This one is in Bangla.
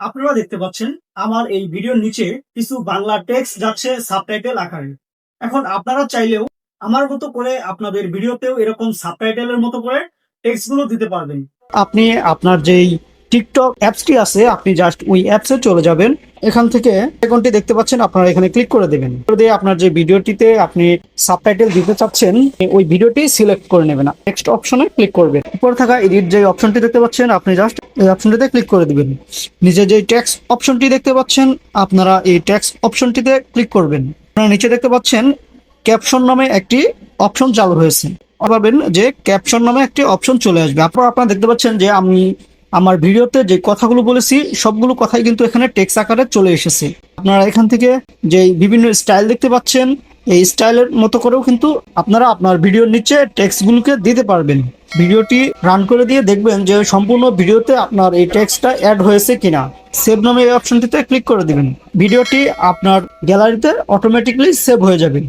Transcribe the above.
আপনারা দেখতে পাচ্ছেন, আমার এই ভিডিওর নিচে কিছু বাংলা টেক্সট যাচ্ছে সাবটাইটেল আকারে। এখন আপনারা চাইলেও আমার মতো করে আপনাদের ভিডিওতেও এরকম সাবটাইটেলের মতো করে টেক্সটগুলো দিতে পারবেন। আপনি আপনার যেই টিকটক অ্যাপসটি আছে, আপনি জাস্ট ওই অ্যাপসে চলে যাবেন। এখান থেকে আইকনটি দেখতে পাচ্ছেন, আপনারা এখানে ক্লিক করে দেবেন। দিয়ে আপনার যে ভিডিওটিতে আপনি সাবটাইটেল দিতে চাচ্ছেন, ওই ভিডিওটি সিলেক্ট করে নেবেন। নেক্সট অপশনে ক্লিক করবেন। উপরে থাকা এডিট যে অপশনটি দেখতে পাচ্ছেন, আপনি জাস্ট এই অপশনটিতে ক্লিক করে দিবেন। নিচে যে ট্যাক্স অপশনটি দেখতে পাচ্ছেন, আপনারা এই ট্যাক্স অপশনটিতে ক্লিক করবেন। আপনারা নিচে দেখতে পাচ্ছেন, ক্যাপশন নামে একটি অপশন চালু হয়েছে। ভাবেন যে ক্যাপশন নামে একটি অপশন চলে আসবে। আপনারা আপনারা দেখতে পাচ্ছেন যে আমি আমার ভিডিওতে যে কথাগুলো বলেছি, সবগুলো কথাই কিন্তু এখানে টেক্সট আকারে চলে এসেছে। আপনারা এখান থেকে যে বিভিন্ন স্টাইল দেখতে পাচ্ছেন, এই স্টাইলের মতো করেও কিন্তু আপনারা আপনার ভিডিওর নিচে টেক্সটগুলোকে দিতে পারবেন। ভিডিওটি রান করে দিয়ে দেখবেন যে সম্পূর্ণ ভিডিওতে আপনার এই টেক্সটটা অ্যাড হয়েছে কিনা। সেভ নামে এই অপশনটিতে ক্লিক করে দিবেন। ভিডিওটি আপনার গ্যালারিতে অটোমেটিকলি সেভ হয়ে যাবে।